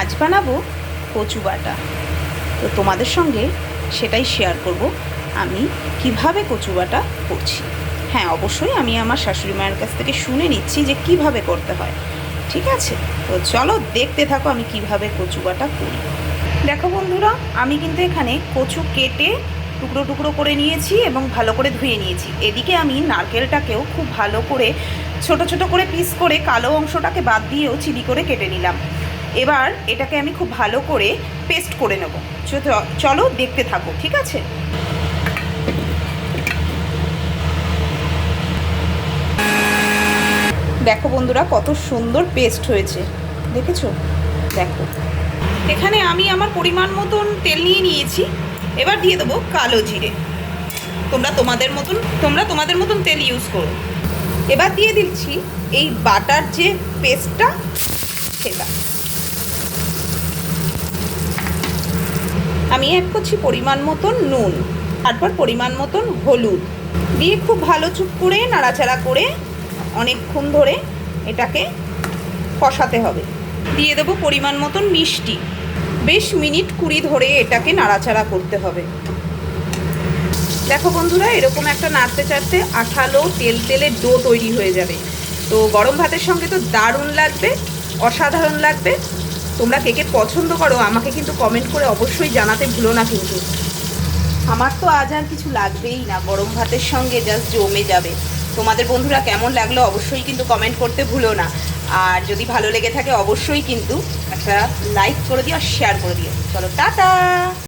আজ বানাবো কচু বাটা। তো তোমাদের সঙ্গে সেটাই শেয়ার করব, আমি কীভাবে কচু বাটা করছি। হ্যাঁ অবশ্যই আমি আমার শাশুড়ি মায়ের কাছ থেকে শুনে নিচ্ছি যে কীভাবে করতে হয়, ঠিক আছে? তো চলো দেখতে থাকো আমি কীভাবে কচু বাটা করি। দেখো বন্ধুরা, আমি কিন্তু এখানে কচু কেটে টুকরো টুকরো করে নিয়েছি এবং ভালো করে ধুয়ে নিয়েছি। এদিকে আমি নারকেলটাকেও খুব ভালো করে ছোট ছোট করে পিস করে কালো অংশটাকে বাদ দিয়েও চিলি করে কেটে নিলাম। এবার এটাকে আমি খুব ভালো করে পেস্ট করে নেব। চলো দেখতে থাকো, ঠিক আছে? দেখো বন্ধুরা, কত সুন্দর পেস্ট হয়েছে। দেখেছ? দেখো। এখানে আমি আমার পরিমাণ মতন তেল নিয়ে নিয়েছি। এবার দিয়ে দেবো কালো জিরে। তোমরা তোমাদের মতন, তোমরা তোমাদের মতন তেল ইউজ করো। এবার দিয়ে দিচ্ছি এই বাটার যে পেস্টটা, সেটা। আমি অ্যাড করছি পরিমাণ মতন নুন, তারপর পরিমাণ মতন হলুদ। দিয়ে খুব ভালো চুপ করে, নাড়াচাড়া করে অনেকক্ষণ ধরে এটাকে কষাতে হবে। দিয়ে দেবো পরিমাণ মতন মিষ্টি। বেশ মিনিট কুড়ি ধরে এটাকে নাড়াচাড়া করতে হবে। দেখো বন্ধুরা, এরকম একটা নাড়তে চাড়তে আঠালো তেল তেলের ডো তৈরি হয়ে যাবে। তো গরম ভাতের সঙ্গে তো দারুণ লাগবে, অসাধারণ লাগবে। তোমরা কে কে পছন্দ করো, আমাকে কিন্তু কমেন্ট করে অবশ্যই জানাতে ভুলো না কিন্তু। আমার তো আজ আর কিছু লাগবেই না, গরম ভাতের সঙ্গে জাস্ট জমে যাবে। তোমাদের বন্ধুরা কেমন লাগল অবশ্যই কিন্তু কমেন্ট করতে ভুলো না। আর যদি ভালো লেগে থাকে অবশ্যই কিন্তু একটা লাইক করে দিও আর শেয়ার করে দিও। চলো, টাটা!